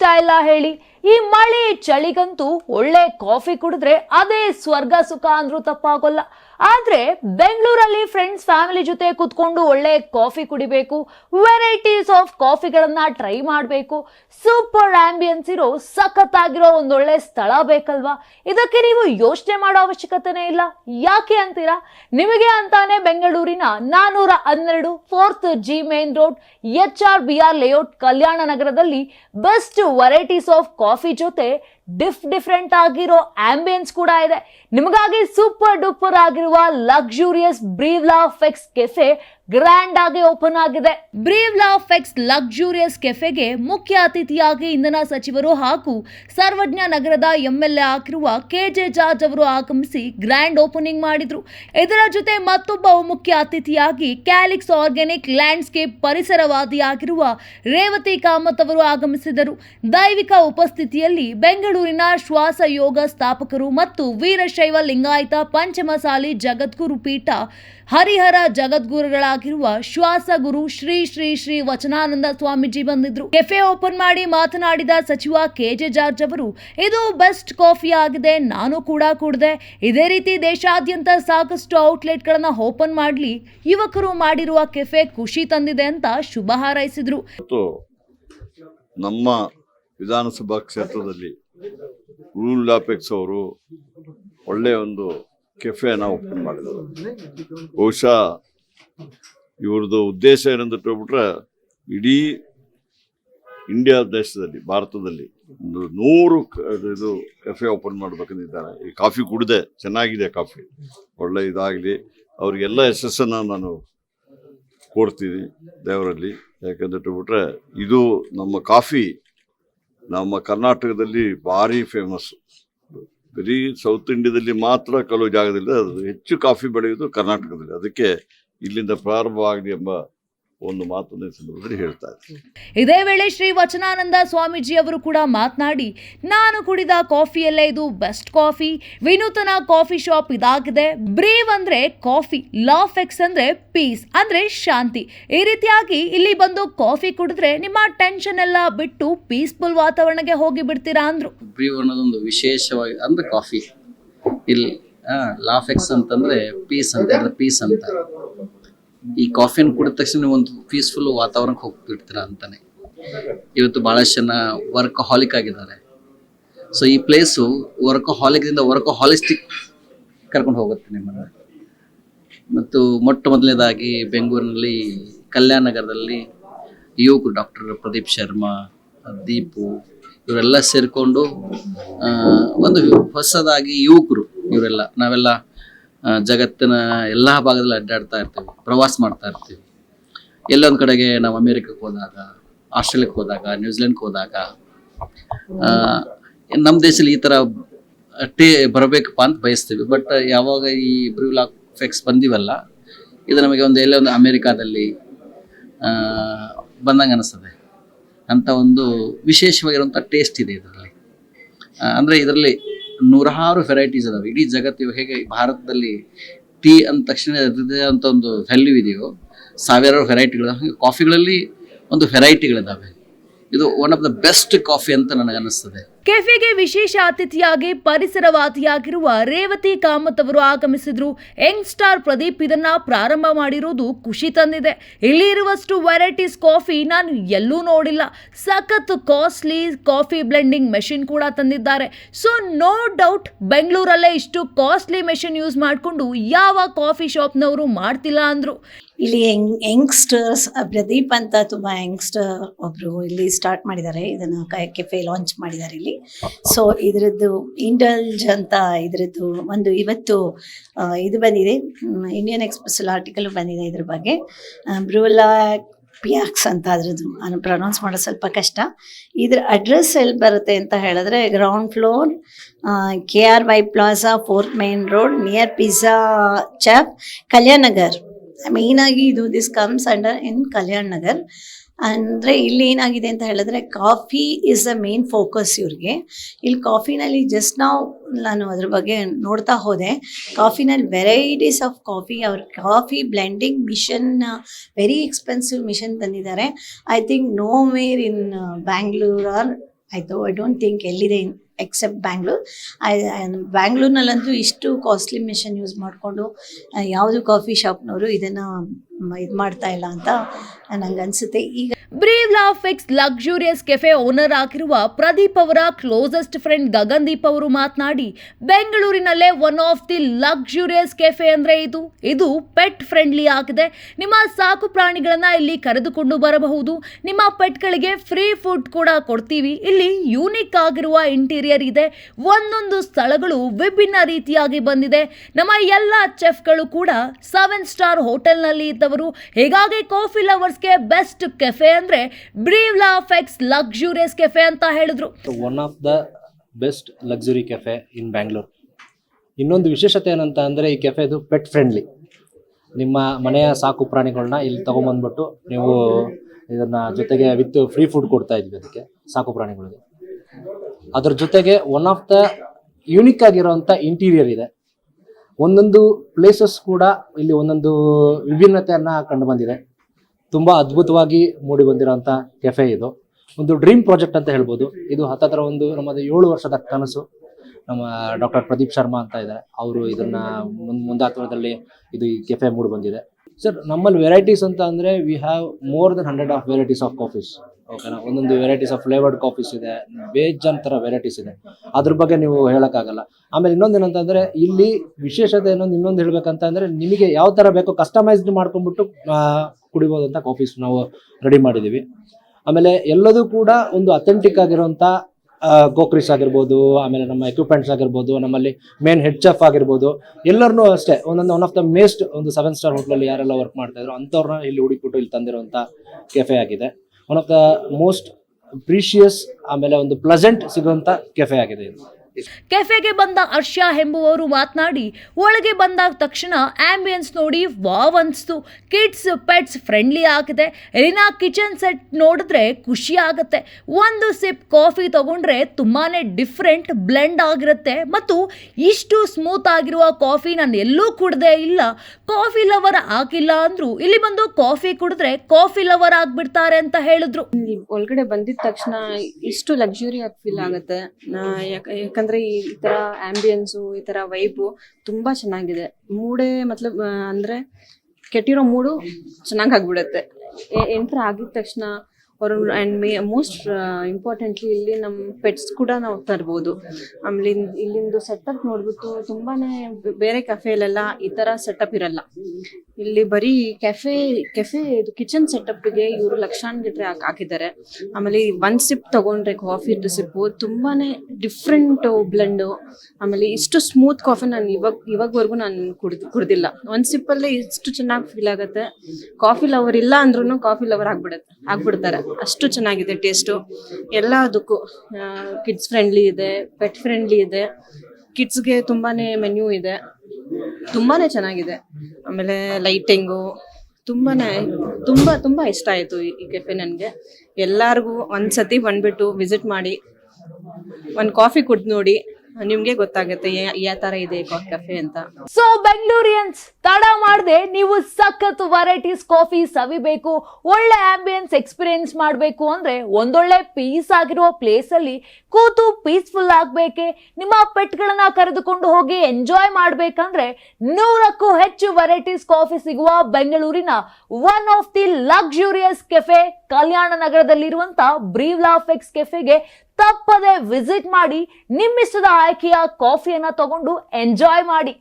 ಇಷ್ಟ ಇಲ್ಲ ಹೇಳಿ. ಈ ಮಳೆ ಚಳಿಗಂತೂ ಒಳ್ಳೆ ಕಾಫಿ ಕುಡಿದ್ರೆ ಅದೇ ಸ್ವರ್ಗ ಸುಖ ಅಂದ್ರೂ ತಪ್ಪಾಗೋಲ್ಲ. ಆದ್ರೆ ಬೆಂಗಳೂರಲ್ಲಿ ಫ್ರೆಂಡ್ಸ್ ಫ್ಯಾಮಿಲಿ ಜೊತೆ ಕುತ್ಕೊಂಡು ಒಳ್ಳೆ ಕಾಫಿ ಕುಡಿಬೇಕು ವೆರೈಟೀಸ್ ಆಫ್ ಕಾಫಿಗಳನ್ನ ಟ್ರೈ ಮಾಡಬೇಕು. ಸೂಪರ್ ಆಂಬಿಯನ್ಸ್ ಇರೋ, ಸಖತ್ತಾಗಿರೋ ಒಂದೊಳ್ಳೆ ಸ್ಥಳ ಬೇಕಲ್ವಾ? ಇದಕ್ಕೆ ನೀವು ಯೋಚನೆ ಮಾಡೋ ಅವಶ್ಯಕತೆನೇ ಇಲ್ಲ. ಯಾಕೆ ಅಂತೀರಾ? ನಿಮಗೆ ಅಂತಾನೆ ಬೆಂಗಳೂರಿನ ನಾನೂರ ಹನ್ನೆರಡು fourth G main road H R B R layout Kalyana ನಗರದಲ್ಲಿ ಬೆಸ್ಟ್ ವೆರೈಟೀಸ್ ಆಫ್ ಕಾಫಿ ಜೊತೆ ಡಿಫ್ ಡಿಫ್ರೆಂಟ್ ಆಗಿರೋ ಆಂಬಿಯನ್ಸ್ ಕೂಡ ಇದೆ. ನಿಮಗಾಗಿ ಸೂಪರ್ ಡೂಪರ್ ಆಗಿರುವ ಲಕ್ಸುರಿಯಸ್ ಬ್ರೀವ್ಲಾ ಫೆಕ್ಸ್ ಕೆಫೆ ಗ್ರ್ಯಾಂಡ್ ಆಗಿ ಓಪನ್ ಆಗಿದೆ. ಬ್ರೀವ್ಲಾ ಫೆಕ್ಸ್ ಲಕ್ಸುರಿಯಸ್ ಕೆಫೆಗೆ ಮುಖ್ಯ ಅತಿಥಿಯಾಗಿ ಇಂಧನ ಸಚಿವರು ಹಾಗೂ ಸರ್ವಜ್ಞ ನಗರದ ಎಂಎಲ್ಎ ಆಗಿರುವ ಕೆಜೆ ಜಾರ್ಜ್ ಅವರು ಆಗಮಿಸಿ ಗ್ರ್ಯಾಂಡ್ ಓಪನಿಂಗ್ ಮಾಡಿದ್ರು. ಇದರ ಜೊತೆ ಮತ್ತೊಬ್ಬ ಮುಖ್ಯ ಅತಿಥಿಯಾಗಿ ಕ್ಯಾಲಿಕ್ಸ್ ಆರ್ಗ್ಯಾನಿಕ್ ಲ್ಯಾಂಡ್ಸ್ಕೇಪ್ ಪರಿಸರವಾದಿಯಾಗಿರುವ ರೇವತಿ ಕಾಮತ್ ಅವರು ಆಗಮಿಸಿದರು. ದೈವಿಕ ಉಪಸ್ಥಿತಿಯಲ್ಲಿ ಬೆಂಗಳೂರಿನ ಶ್ವಾಸ ಯೋಗ ಸ್ಥಾಪಕರು ಮತ್ತು ವೀರಶೈವ ಲಿಂಗಾಯತ ಪಂಚಮಸಾಲಿ ಜಗದ್ಗುರು ಪೀಠ ಹರಿಹರ ಜಗದ್ಗುರುಗಳಾಗಿರುವ ಶ್ವಾಸ ಗುರು ಶ್ರೀ ಶ್ರೀ ಶ್ರೀ ವಚನಾನಂದ ಸ್ವಾಮೀಜಿ ಬಂದಿದ್ರು. ಕೆಫೆ ಓಪನ್ ಮಾಡಿ ಮಾತನಾಡಿದ ಸಚಿವ ಕೆಜೆ ಜಾರ್ಜ್ ಅವರು, ಇದು ಬೆಸ್ಟ್ ಕಾಫಿ ಆಗಿದೆ, ನಾನು ಕೂಡ ಕುಡಿದೆ. ಇದೇ ರೀತಿ ದೇಶಾದ್ಯಂತ ಸಾಕಷ್ಟು ಔಟ್ಲೆಟ್ಗಳನ್ನ ಓಪನ್ ಮಾಡಲಿ. ಯುವಕರು ಮಾಡಿರುವ ಕೆಫೆ ಖುಷಿ ತಂದಿದೆ ಅಂತ ಶುಭ ಹಾರೈಸಿದ್ರು. ನಮ್ಮ ವಿಧಾನಸಭಾ ಕ್ಷೇತ್ರದಲ್ಲಿ ಅವರು ಒಳ್ಳೆಯ ಒಂದು ಕೆಫೆನ ಓಪನ್ ಮಾಡಿದರು. ಬಹುಶಃ ಇವ್ರದ್ದು ಉದ್ದೇಶ ಏನಂತ ಹೇಳ್ಬಿಟ್ರೆ ಇಡೀ ಇಂಡಿಯಾ ದೇಶದಲ್ಲಿ, ಭಾರತದಲ್ಲಿ ಒಂದು ನೂರು ಇದು ಕೆಫೆ ಓಪನ್ ಮಾಡ್ಬೇಕಂದಿದ್ದಾರೆ. ಈ ಕಾಫಿ ಕುಡಿದೆ, ಚೆನ್ನಾಗಿದೆ ಕಾಫಿ. ಒಳ್ಳೆ ಇದಾಗಲಿ. ಅವ್ರಿಗೆಲ್ಲ ಯಶಸ್ಸನ್ನು ನಾನು ಕೊಡ್ತೀನಿ ದೇವರಲ್ಲಿ. ಯಾಕಂದ್ರೆ ಹೇಳ್ಬಿಟ್ರೆ ಇದು ನಮ್ಮ ಕಾಫಿ ನಮ್ಮ ಕರ್ನಾಟಕದಲ್ಲಿ ಭಾರಿ ಫೇಮಸ್ ಬರೀ ಸೌತ್ ಇಂಡಿಯಾದಲ್ಲಿ ಮಾತ್ರ ಕೆಲವು ಜಾಗದಲ್ಲಿ ಅದು ಹೆಚ್ಚು ಕಾಫಿ ಬೆಳೆಯೋದು ಕರ್ನಾಟಕದಲ್ಲಿ. ಅದಕ್ಕೆ ಇಲ್ಲಿಂದ ಪ್ರಾರಂಭವಾಗಲಿ ಎಂಬ ಒಂದು ಮಾತನ್ನು ಸಂದರ್ಭದಲ್ಲಿ ಹೇಳ್ತಾ ಇದ್ದೀನಿ ಇದೇ ವೇಳೆ ಶ್ರೀ ವಚನಾನಂದ ಸ್ವಾಮೀಜಿ ಅವರು ಕೂಡ ಮಾತನಾಡಿ ನಾನು ಕುಡಿದ ಕಾಫಿಯಲ್ಲೇ ಇದು ಬೆಸ್ಟ್ ಕಾಫಿ ವಿನೂತನ ಕಾಫಿ ಶಾಪ್ ಇದಾಗಿದೆ. ಬ್ರೀವ್ ಅಂದ್ರೆ ಕಾಫಿ ಲಾಫ್ ಎಕ್ಸ್ ಅಂದ್ರೆ ಪೀಸ್ ಅಂದ್ರೆ ಶಾಂತಿ. ಈ ರೀತಿಯಾಗಿ ಇಲ್ಲಿ ಬಂದು ಕಾಫಿ ಕುಡಿದ್ರೆ ನಿಮ್ಮ ಟೆನ್ಷನ್ ಎಲ್ಲ ಬಿಟ್ಟು ಪೀಸ್ಫುಲ್ ವಾತಾವರಣಕ್ಕೆ ಹೋಗಿ ಬಿಡ್ತೀರಾ ಅಂದ್ರು. ಬ್ರೀವ್ ಅನ್ನೋದೊಂದು ವಿಶೇಷವಾಗಿ ಅಂದ್ರೆ ಕಾಫಿ. ಇಲ್ಲಿ ಎಕ್ಸ್ ಅಂತಂದ್ರೆ ಪೀಸ್ ಅಂತ ಅಂದ್ರೆ ಪೀಸ್ ಅಂತ. ಈ ಕಾಫಿಯನ್ನು ಕುಡಿದ ತಕ್ಷಣ ಒಂದು ಪೀಸ್ಫುಲ್ ವಾತಾವರಣಕ್ಕೆ ಹೋಗ್ಬಿಡ್ತೀರ ಅಂತಾನೆ. ಇವತ್ತು ಬಹಳಷ್ಟು ಜನ ವರ್ಕ್ ಹಾಲಿಕ್ ಆಗಿದ್ದಾರೆ. ಸೊ ಈ ಪ್ಲೇಸು ವರ್ಕ್ ಹಾಲಿಕ್ದಿಂದ ವರ್ಕ್ ಹಾಲಿಸ್ಟಿಕ್ ಕರ್ಕೊಂಡು ಹೋಗುತ್ತೆ ನಿಮ್ಮನ್ನು. ಮತ್ತು ಮೊಟ್ಟ ಮೊದಲನೇದಾಗಿ ಬೆಂಗಳೂರಿನಲ್ಲಿ ಕಲ್ಯಾಣ ನಗರದಲ್ಲಿ ಯುವಕರು ಡಾಕ್ಟರ್ ಪ್ರದೀಪ್ ಶರ್ಮಾ, ದೀಪು ಇವರೆಲ್ಲ ಸೇರಿಕೊಂಡು ಒಂದು ಹೊಸದಾಗಿ ಯುವಕರು ಇವರೆಲ್ಲ, ನಾವೆಲ್ಲ ಜಗತ್ತಿನ ಎಲ್ಲ ಭಾಗದಲ್ಲಿ ಅಡ್ಡಾಡ್ತಾ ಇರ್ತೀವಿ, ಪ್ರವಾಸ ಮಾಡ್ತಾ ಇರ್ತೀವಿ. ಎಲ್ಲೊಂದು ಕಡೆಗೆ ನಾವು ಅಮೇರಿಕಕ್ಕೆ ಹೋದಾಗ, ಆಸ್ಟ್ರೇಲಿಯಾಕ್ಕೆ ಹೋದಾಗ, ನ್ಯೂಜಿಲೆಂಡ್ಗೆ ಹೋದಾಗ ನಮ್ಮ ದೇಶದಲ್ಲಿ ಈ ಥರ ಟೇ ಬರಬೇಕಪ್ಪ ಅಂತ ಬಯಸ್ತೀವಿ. ಬಟ್ ಯಾವಾಗ ಈ ಬ್ರಿವ್ಲಾಕ್ ಫೆಕ್ಸ್ ಬಂದಿವಲ್ಲ, ಇದು ನಮಗೆ ಒಂದು ಎಲ್ಲೇ ಒಂದು ಅಮೇರಿಕಾದಲ್ಲಿ ಬಂದಂಗೆ ಅನಿಸ್ತದೆ. ಅಂತ ಒಂದು ವಿಶೇಷವಾಗಿರುವಂಥ ಟೇಸ್ಟ್ ಇದೆ ಇದರಲ್ಲಿ. ಅಂದರೆ ಇದರಲ್ಲಿ ನೂರಾರು ವೆರೈಟೀಸ್ ಅದಾವೆ. ಇಡೀ ಜಗತ್ತು ಹೇಗೆ ಭಾರತದಲ್ಲಿ ಟೀ ಅಂದ ತಕ್ಷಣ ಅಂತ ಒಂದು ವ್ಯಾಲ್ಯೂ ಇದೆಯೋ, ಸಾವಿರಾರು ವೆರೈಟಿಗಳು ಹಾಗೆ ಕಾಫಿಗಳಲ್ಲಿ ಒಂದು ವೆರೈಟಿಗಳಿದ್ದಾವೆ ಇದು one of the best coffee ಅಂತ ನನಗೆ ಅನಿಸ್ತದೆ ಕೆಫೆಗೆ ವಿಶೇಷ ಅತಿಥಿಯಾಗಿ ಪರಿಸರವಾದಿಯಾಗಿರುವ ರೇವತಿ ಕಾಮತ್ ಅವರು ಆಗಮಿಸಿದ್ರು. ಯಂಗ್ ಸ್ಟಾರ್ ಪ್ರದೀಪ್ ಇದನ್ನ ಪ್ರಾರಂಭ ಮಾಡಿರೋದು ಖುಷಿ ತಂದಿದೆ. ಇಲ್ಲಿ ಇರುವಷ್ಟು ವೆರೈಟೀಸ್ ಕಾಫಿ ನಾನು ಎಲ್ಲೂ ನೋಡಿಲ್ಲ. ಸಖತ್ ಕಾಸ್ಟ್ಲಿ ಕಾಫಿ ಬ್ಲೆಂಡಿಂಗ್ ಮೆಷಿನ್ ಕೂಡ ತಂದಿದ್ದಾರೆ. ಸೊ ನೋ ಡೌಟ್ ಬೆಂಗಳೂರಲ್ಲೇ ಇಷ್ಟು ಕಾಸ್ಟ್ಲಿ ಮೆಷಿನ್ ಯೂಸ್ ಮಾಡಿಕೊಂಡು ಯಾವ ಕಾಫಿ ಶಾಪ್ನವರು ಮಾಡ್ತಿಲ್ಲ ಅಂದ್ರು. ಇಲ್ಲಿ ಯಂಗ್, ಯಂಗ್ಸ್ಟರ್ಸ್ ಪ್ರದೀಪ್ ಅಂತ ತುಂಬ ಯಂಗ್ಸ್ಟರ್ ಒಬ್ರು ಇಲ್ಲಿ ಸ್ಟಾರ್ಟ್ ಮಾಡಿದ್ದಾರೆ. ಇದನ್ನು ಕೆಫೆ ಲಾಂಚ್ ಮಾಡಿದ್ದಾರೆ ಇಲ್ಲಿ. ಸೊ ಇದರದ್ದು ಇಂಡಲ್ಜ್ ಅಂತ ಇದರದ್ದು ಒಂದು ಇವತ್ತು ಇದು ಬಂದಿದೆ. ಇಂಡಿಯನ್ ಎಕ್ಸ್ಪ್ರೆಸ್ ಆರ್ಟಿಕಲ್ ಬಂದಿದೆ ಇದ್ರ ಬಗ್ಗೆ. ಬ್ರೂಲಾ ಪಿಯಾಕ್ಸ್ ಅಂತ ಅದ್ರದ್ದು ಪ್ರೊನೌನ್ಸ್ ಮಾಡೋದು ಸ್ವಲ್ಪ ಕಷ್ಟ. ಇದ್ರ ಅಡ್ರೆಸ್ ಎಲ್ಲಿ ಬರುತ್ತೆ ಅಂತ ಹೇಳಿದ್ರೆ ground floor K R Y plaza fourth main road near pizza chop Kalyan Nagar ಮೇಯ್ನಾಗಿ ಇದು this comes under in Kalyan Nagar ಅಂದರೆ ಇಲ್ಲಿ ಏನಾಗಿದೆ ಅಂತ ಹೇಳಿದ್ರೆ coffee is the main focus ಇವ್ರಿಗೆ. ಇಲ್ಲಿ ಕಾಫಿನಲ್ಲಿ ಜಸ್ಟ್ ನಾವು ನಾನು ಅದ್ರ ಬಗ್ಗೆ ನೋಡ್ತಾ ಹೋದೆ. ಕಾಫಿನಲ್ಲಿ ವೆರೈಟೀಸ್ ಆಫ್ ಕಾಫಿ ಅವ್ರ coffee blending machine very expensive machine ತಂದಿದ್ದಾರೆ. I think nowhere in Bangalore or ಆಯಿತು ಐ ಡೋಂಟ್ ಥಿಂಕ್ ಎಲ್ಲಿದೆ. ಎಕ್ಸೆಪ್ಟ್ ಬ್ಯಾಂಗ್ಳೂರ್ ಬ್ಯಾಂಗ್ಳೂರ್ನಲ್ಲಂತೂ ಇಷ್ಟು ಕಾಸ್ಟ್ಲಿ ಮಿಷನ್ ಯೂಸ್ ಮಾಡಿಕೊಂಡು ಯಾವುದು ಕಾಫಿ ಶಾಪ್ನವರು ಇದನ್ನು ಇದು ಮಾಡ್ತಾ ಇಲ್ಲ ಅಂತ ನನಗೆ ಅನಿಸುತ್ತೆ ಈಗ ಬ್ರೀವ್ ಲಾಫೆಕ್ಸ್ ಲಕ್ಸುರಿಯಸ್ ಕೆಫೆ ಓನರ್ ಆಗಿರುವ ಪ್ರದೀಪ್ ಅವರ ಕ್ಲೋಸೆಸ್ಟ್ ಫ್ರೆಂಡ್ ಗಗನ್ದೀಪ್ ಅವರು ಮಾತನಾಡಿ, ಬೆಂಗಳೂರಿನಲ್ಲೇ one of the luxurious cafe ಅಂದ್ರೆ ಇದು. ಇದು ಪೆಟ್ ಫ್ರೆಂಡ್ಲಿ ಆಗಿದೆ. ನಿಮ್ಮ ಸಾಕು ಪ್ರಾಣಿಗಳನ್ನ ಇಲ್ಲಿ ಕರೆದುಕೊಂಡು ಬರಬಹುದು. ನಿಮ್ಮ ಪೆಟ್ಗಳಿಗೆ ಫ್ರೀ ಫುಡ್ ಕೂಡ ಕೊಡ್ತೀವಿ. ಇಲ್ಲಿ ಯೂನಿಕ್ ಆಗಿರುವ ಇಂಟೀರಿಯರ್ ಇದೆ ಒಂದೊಂದು ಸ್ಥಳಗಳು ವಿಭಿನ್ನ ರೀತಿಯಾಗಿ ಬಂದಿದೆ. ನಮ್ಮ ಎಲ್ಲ ಚೆಫ್ಗಳು ಕೂಡ ಸೆವೆನ್ ಸ್ಟಾರ್ ಹೋಟೆಲ್ನಲ್ಲಿ ಇದ್ದವರು. ಹೀಗಾಗಿ ಕಾಫಿ ಲವರ್ಸ್ಗೆ ಬೆಸ್ಟ್ ಕೆಫೆ ಅಂದ್ರೆ ಬ್ರೀವ್ ಲಾಫೆಕ್ಸ್ ಲಕ್ಸುರಿಯಸ್ ಕೆಫೆ ಅಂತ ಹೇಳಿದ್ರು. One of the best luxury cafe in Bangalore ಇನ್ನೊಂದು ವಿಶೇಷತೆ ಏನಂತ ಅಂದರೆ ಈ ಕೆಫೆದು ಪೆಟ್ ಫ್ರೆಂಡ್ಲಿ ನಿಮ್ಮ ಮನೆಯ ಸಾಕು ಪ್ರಾಣಿಗಳನ್ನ ಇಲ್ಲಿ ತೊಗೊಂಬಂದ್ಬಿಟ್ಟು ನೀವು ಇದನ್ನ ಜೊತೆಗೆ ವಿತ್ ಫ್ರೀ ಫುಡ್ ಕೊಡ್ತಾ ಇದ್ವಿ ಅದಕ್ಕೆ, ಸಾಕು ಪ್ರಾಣಿಗಳಿಗೆ. ಅದ್ರ ಜೊತೆಗೆ ಒನ್ ಆಫ್ ದ ಯುನಿಕ್ ಆಗಿರೋಂಥ ಇಂಟೀರಿಯರ್ ಇದೆ. ಒಂದೊಂದು ಪ್ಲೇಸಸ್ ಕೂಡ ಇಲ್ಲಿ ಒಂದೊಂದು ವಿಭಿನ್ನತೆಯನ್ನ ಕಂಡು ಬಂದಿದೆ. ತುಂಬಾ ಅದ್ಭುತವಾಗಿ ಮೂಡಿ ಬಂದಿರೋಂಥ ಕೆಫೆ ಇದು. ಒಂದು ಡ್ರೀಮ್ ಪ್ರಾಜೆಕ್ಟ್ ಅಂತ ಹೇಳ್ಬೋದು. ಇದು ಹತ್ತತ್ರ ಒಂದು ನಮ್ಮದು ಏಳು ವರ್ಷದ ಕನಸು. ನಮ್ಮ ಡಾಕ್ಟರ್ ಪ್ರದೀಪ್ ಶರ್ಮಾ ಅಂತ ಇದ್ದಾರೆ. ಅವರು ಇದನ್ನ ಮುಂದ್ ಇದು ಈ ಕೆಫೆ ಮೂಡಿ ಬಂದಿದೆ. ಸರ್ ನಮ್ಮಲ್ಲಿ ವೆರೈಟೀಸ್ ಅಂತ ಅಂದರೆ we have more than hundred of varieties of coffees ಓಕೆನಾ? ಒಂದೊಂದು ವೆರೈಟೀಸ್ ಆಫ್ ಫ್ಲೇವರ್ಡ್ ಕಾಫೀಸ್ ಇದೆ ಬೇಜಾನ್ ಥರ ವೆರೈಟೀಸ್ ಇದೆ. ಅದ್ರ ಬಗ್ಗೆ ನೀವು ಹೇಳೋಕ್ಕಾಗಲ್ಲ. ಆಮೇಲೆ ಇನ್ನೊಂದು ಏನಂತಂದರೆ ಇಲ್ಲಿ ವಿಶೇಷತೆ ಇನ್ನೊಂದು ಇನ್ನೊಂದು ಹೇಳ್ಬೇಕಂತ ಅಂದರೆ ನಿಮಗೆ ಯಾವ ಥರ ಬೇಕೋ ಕಸ್ಟಮೈಸ್ಡ್ ಮಾಡ್ಕೊಂಡ್ಬಿಟ್ಟು ಆ, ಕುಡಿಬೋದಂತ ಕಾಫೀಸ್ ನಾವು ರೆಡಿ ಮಾಡಿದ್ದೀವಿ ಆಮೇಲೆ ಎಲ್ಲದೂ ಕೂಡ ಒಂದು ಅಥೆಂಟಿಕ್ ಆಗಿರುವಂಥ ಕೋಕ್ರೀಸ್ ಆಗಿರ್ಬೋದು ಆಮೇಲೆ ನಮ್ಮ ಎಕ್ವಿಪ್ಮೆಂಟ್ಸ್ ಆಗಿರ್ಬೋದು ನಮ್ಮಲ್ಲಿ ಮೇನ್ ಹೆಡ್ ಚೆಫ್ ಆಗಿರ್ಬೋದು ಎಲ್ಲರನ್ನೂ ಅಷ್ಟೇ ಒಂದೊಂದು ಒನ್ ಆಫ್ ದ ಮೇಸ್ಟ್ ಒಂದು ಸೆವೆನ್ ಸ್ಟಾರ್ ಹೋಟ್ಲಲ್ಲಿ ಯಾರೆಲ್ಲ ವರ್ಕ್ ಮಾಡ್ತಾ ಇದ್ರು ಅಂಥವ್ರನ್ನ ಇಲ್ಲಿ ಹುಡುಕ್ಬಿಟ್ಟು ಇಲ್ಲಿ ತಂದಿರುವಂಥ ಕೆಫೆ ಆಗಿದೆ. One of the most precious ಆಮೇಲೆ ಒಂದು ಪ್ಲಸೆಂಟ್ ಸಿಗುವಂತ ಕೆಫೆ ಆಗಿದೆ ಇದು. ಕೆಫೆಗೆ ಬಂದ ಹರ್ಷ ಎಂಬುವರು ಮಾತನಾಡಿ, ಒಳಗೆ ಬಂದಾಗ ತಕ್ಷಣ ಆಂಬಿಯನ್ಸ್ ನೋಡಿ ವಾವ್ ಅನ್ಸ್ತು. ಕಿಡ್ಸ್ ಪೆಟ್ಸ್ ಫ್ರೆಂಡ್ಲಿ ಆಗಿದೆ. ಇಲ್ಲಿನ ಕಿಚನ್ ಸೆಟ್ ನೋಡಿದ್ರೆ ಖುಷಿ ಆಗುತ್ತೆ. ಒಂದು ಸಿಪ್ ಕಾಫಿ ತಗೊಂಡ್ರೆ ತುಂಬಾನೇ ಡಿಫ್ರೆಂಟ್ ಬ್ಲೆಂಡ್ ಆಗಿರುತ್ತೆ. ಮತ್ತು ಇಷ್ಟು ಸ್ಮೂತ್ ಆಗಿರುವ ಕಾಫಿ ನಾನು ಎಲ್ಲೂ ಕುಡ್ದೇ ಇಲ್ಲ. ಕಾಫಿ ಲವರ್ ಆಗಿಲ್ಲ ಅಂದ್ರು, ಇಲ್ಲಿ ಬಂದು ಕಾಫಿ ಕುಡಿದ್ರೆ ಕಾಫಿ ಲವರ್ ಆಗ್ಬಿಡ್ತಾರೆ ಅಂತ ಹೇಳಿದ್ರು. ಒಳಗಡೆ ಬಂದಿದ ತಕ್ಷಣ ಇಷ್ಟು ಲಕ್ಸುರಿ ಆಗಿ ಫೀಲ್ ಆಗುತ್ತೆ. ಯಾಕಂದ್ರೆ ಈ ತರ ಆಂಬಿಯನ್ಸು ಈ ತರ ವೈಬು ತುಂಬಾ ಚೆನ್ನಾಗಿದೆ. ಮೂಡೇ ಮತ್ಲಬ್ ಅಂದ್ರೆ ಕೆಟ್ಟಿರೋ ಮೂಡು ಚೆನ್ನಾಗಿ ಆಗ್ಬಿಡುತ್ತೆ. ಎಂಟ್ರ ಆಗಿದ ತಕ್ಷಣ ಅವ್ರ ಆ್ಯಂಡ್ ಮೇ ಮೋಸ್ಟ್ ಇಂಪಾರ್ಟೆಂಟ್ಲಿ ಇಲ್ಲಿ ನಮ್ಮ ಪೆಟ್ಸ್ ಕೂಡ ನಾವು ತರ್ಬೋದು. ಆಮೇಲೆ ಇಲ್ಲಿಂದು ಸೆಟಪ್ ನೋಡ್ಬಿಟ್ಟು ತುಂಬಾನೇ ಬೇರೆ ಕೆಫೆಲೆಲ್ಲ ಈ ತರ ಸೆಟಪ್ ಇರಲ್ಲ. ಇಲ್ಲಿ ಬರೀ ಕೆಫೆ ಕೆಫೆ ಇದು ಕಿಚನ್ ಸೆಟಪ್ಗೆ ಇವರು ಲಕ್ಷಾನ್ ಗಿಟ್ರೆ ಹಾಕಿದ್ದಾರೆ. ಆಮೇಲೆ ಒಂದ್ ಸಿಪ್ ತಗೊಂಡ್ರೆ ಕಾಫಿ ಸಿಪ್ಪು ತುಂಬಾನೇ ಡಿಫ್ರೆಂಟ್ ಬ್ಲೆಂಡು ಆಮೇಲೆ ಇಷ್ಟು ಸ್ಮೂತ್ ಕಾಫಿ ನಾನು ಇವಾಗ, ಇವಾಗವರೆಗೂ ನಾನು ಕುಡ್ದು, ಕುಡ್ದಿಲ್ಲ. ಒಂದ್ ಸಿಪ್ಪಲ್ಲೇ ಇಷ್ಟು ಚೆನ್ನಾಗಿ ಫೀಲ್ ಆಗುತ್ತೆ. ಕಾಫಿ ಲವರ್ ಇಲ್ಲ ಅಂದ್ರೂ ಕಾಫಿ ಲವರ್ ಆಗ್ಬಿಡುತ್ತೆ, ಆಗ್ಬಿಡ್ತಾರೆ. ಅಷ್ಟು ಚೆನ್ನಾಗಿದೆ ಟೇಸ್ಟು. ಎಲ್ಲದಕ್ಕೂ ಕಿಡ್ಸ್ ಫ್ರೆಂಡ್ಲಿ ಇದೆ ಪೆಟ್ ಫ್ರೆಂಡ್ಲಿ ಇದೆ. ಕಿಡ್ಸ್ಗೆ ತುಂಬಾನೇ ಮೆನ್ಯೂ ಇದೆ. ತುಂಬಾನೇ ಚೆನ್ನಾಗಿದೆ. ಆಮೇಲೆ ಲೈಟಿಂಗು ತುಂಬಾನೇ, ತುಂಬಾ ತುಂಬಾ ಇಷ್ಟ ಆಯಿತು ಈ- ಕೆಫೆ ನನಗೆ. ಎಲ್ಲಾರ್ಗೂ ಒಂದ್ಸತಿ ಬಂದ್ಬಿಟ್ಟು ವಿಸಿಟ್ ಮಾಡಿ, ಒಂದು ಕಾಫಿ ಕುಡ್ದು ನೋಡಿ ನಿಮ್ಗೆ ಗೊತ್ತಾಗುತ್ತೆ ಯಾವ ತರ ಇದೆ ಕಾಫಿ ಕೆಫೆ ಅಂತ. ಸೊ ಬೆಂಗಳೂರಿಯನ್ಸ್ ತಡ ಮಾಡದೆ, ನೀವು ಸಖತ್ ವೆರೈಟೀಸ್ ಕಾಫಿ ಸವಿಬೇಕು, ಒಳ್ಳೆ ಆಂಬಿಯನ್ಸ್ ಎಕ್ಸ್ಪೀರಿಯನ್ಸ್ ಮಾಡಬೇಕು ಅಂದ್ರೆ ಒಂದೊಳ್ಳೆ ಪೀಸ್ ಆಗಿರುವ ಪ್ಲೇಸ್ ಅಲ್ಲಿ ಕೂತು ಪೀಸ್ಫುಲ್ ಆಗ್ಬೇಕೆ, ನಿಮ್ಮ ಪೆಟ್ಗಳನ್ನ ಕರೆದುಕೊಂಡು ಹೋಗಿ ಎಂಜಾಯ್ ಮಾಡ್ಬೇಕಂದ್ರೆ ನೂರಕ್ಕೂ ಹೆಚ್ಚು ವೆರೈಟೀಸ್ ಕಾಫಿ ಸಿಗುವ ಬೆಂಗಳೂರಿನ one of the luxurious cafe Kalyana ನಗರದಲ್ಲಿರುವಂತ Brewlafex ಕೆಫೆಗೆ ತಪ್ಪದೆ ವಿಸಿಟ್ ಮಾಡಿ ನಿಮ್ಮಿಷ್ಟದ ಆಯ್ಕೆಯ ಕಾಫಿಯನ್ನ ತಗೊಂಡು ಎಂಜಾಯ್ ಮಾಡಿ.